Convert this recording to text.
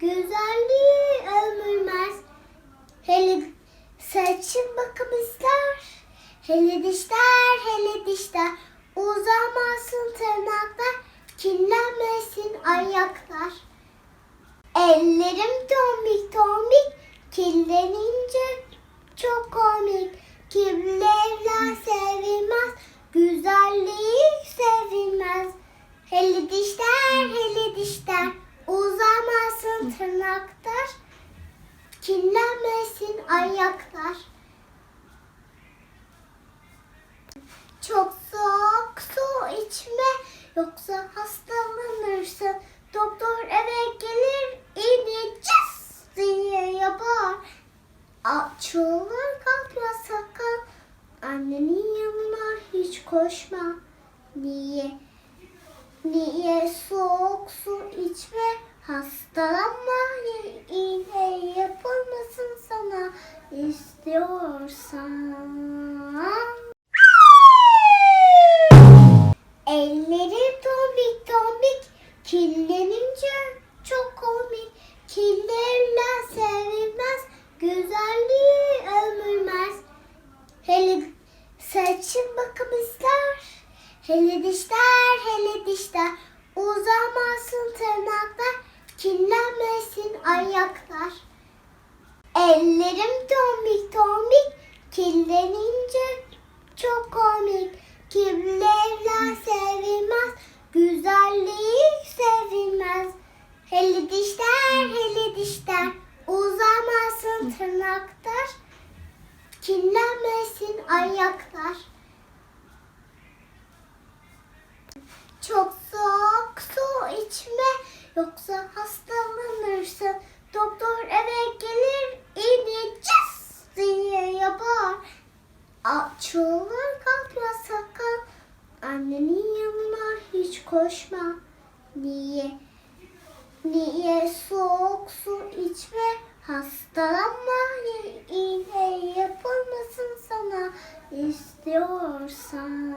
Güzelliği ömürmez. Hele saçın bakım ister. Hele dişler, hele dişler. Uzamasın tırnaklar. Kirlenmesin ayaklar. Ellerim tombik tombik. Kirlenince çok komik. Kirlerle sevilmez. Güzelliği sevilmez. Hele dişler, hele dişler. Uzamasın tırnaklar. Kirlenmesin ayaklar. Çok soğuk su içme yoksa hastalanırsın. Doktor eve gelir iğne cız diye yapar. Açılır kalkma sakın. Annenin yanına hiç koşma. Niye? Niye soğuk su içme? Hastalanma iğne yapılmasın sana istiyorsan. Ellerim tombik tombik kirlenince çok komik. Kirlerle sevilmez, güzelliği ömürmez. Hele saçın bakım ister. Hele dişler, hele dişler. Uzamasın tırnaklar, kirlenmesin ayaklar. Ellerim tombik tombik, kirlenince çok komik. Kirlerle sevilmez, güzelliği sevilmez. Hele dişler, hele dişler, uzamasın tırnaklar, kirlenmesin ayaklar. Çok koşma. Niye? Niye soğuk su içme? Hastalanma. İğne yapılmasın sana istiyorsan.